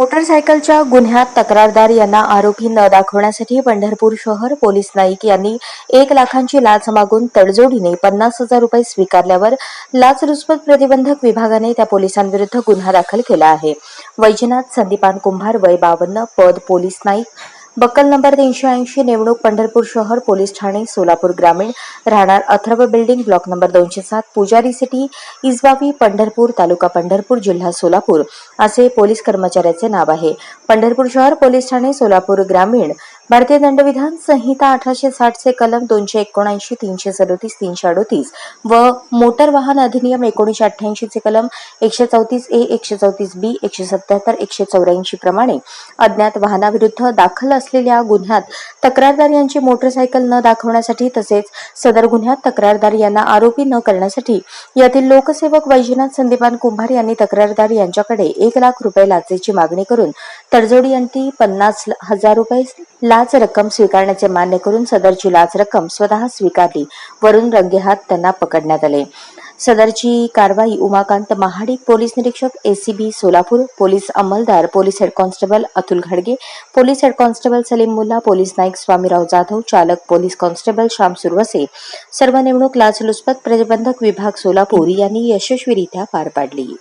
मोटरसायकलच्या गुन्ह्यात तक्रारदार यांना आरोपी न दाखवण्यासाठी पंढरपूर शहर पोलीस नाईक यांनी एक लाखांची लाच मागून तडजोडीने पन्नास हजार रुपये स्वीकारल्यावर लाचलुचपत प्रतिबंधक विभागाने त्या पोलिसांविरुद्ध गुन्हा दाखल केला आहे. वैजनाथ संदीपान कुंभार वय बावन्न पद पोलीस नाईक बक्कल नंबर तीनशे ऐंशी नेमणूक पंढरपूर शहर पोलीस ठाणे सोलापूर ग्रामीण राहणार अथर्व बिल्डिंग ब्लॉक नंबर दोनशे सात पुजारी सिटी इजबावी पंढरपूर तालुका पंढरपूर जिल्हा सोलापूर. असे पोलीस कर्मचाऱ्याचे नाव आहे. पंढरपूर शहर पोलीस ठाणे सोलापूर ग्रामीण भारतीय दंडविधान संहिता अठराशे साठचे कलम दोनशे एकोणऐंशी तीनशे सदोतीस तीनशे अडोतीस व मोटर वाहन अधिनियम एकोणीसशे अठ्ठ्याऐंशीचे कलम एकशे चौतीस ए एकशे चौतीस बी एकशे सत्याहत्तर एकशे चौऱ्याऐंशी प्रमाणे अज्ञात वाहनाविरुद्ध दाखल असलेल्या गुन्ह्यात तक्रारदार यांची मोटरसायकल न दाखवण्यासाठी तसेच सदर गुन्ह्यात तक्रारदार यांना आरोपी न करण्यासाठी यातील लोकसेवक वैजनाथ संदीपान कुंभार यांनी तक्रारदार यांच्याकडे एक लाख रुपये लाचेची मागणी करून तडजोडी यांनी पन्नास हजार रुपये लाच रक्कम स्वीकारण्याचे मान्य करून सदरची लाच रक्कम स्वतः स्वीकारली. वरून रंगेहात त्यांना पकडण्यात आले. सदरची कारवाई उमाकांत महाडिक पोलीस निरीक्षक एसीबी सोलापूर पोलीस अंमलदार police head constable Atul घडगे police head constable Salim Mulla police Naik Swamirao Jadhav चालक पोलीस कॉन्स्टेबल श्याम सुरवसे सर्व नेमणूक लाचलुचपत प्रतिबंधक विभाग सोलापूर यांनी यशस्वीरित्या पार पाडली.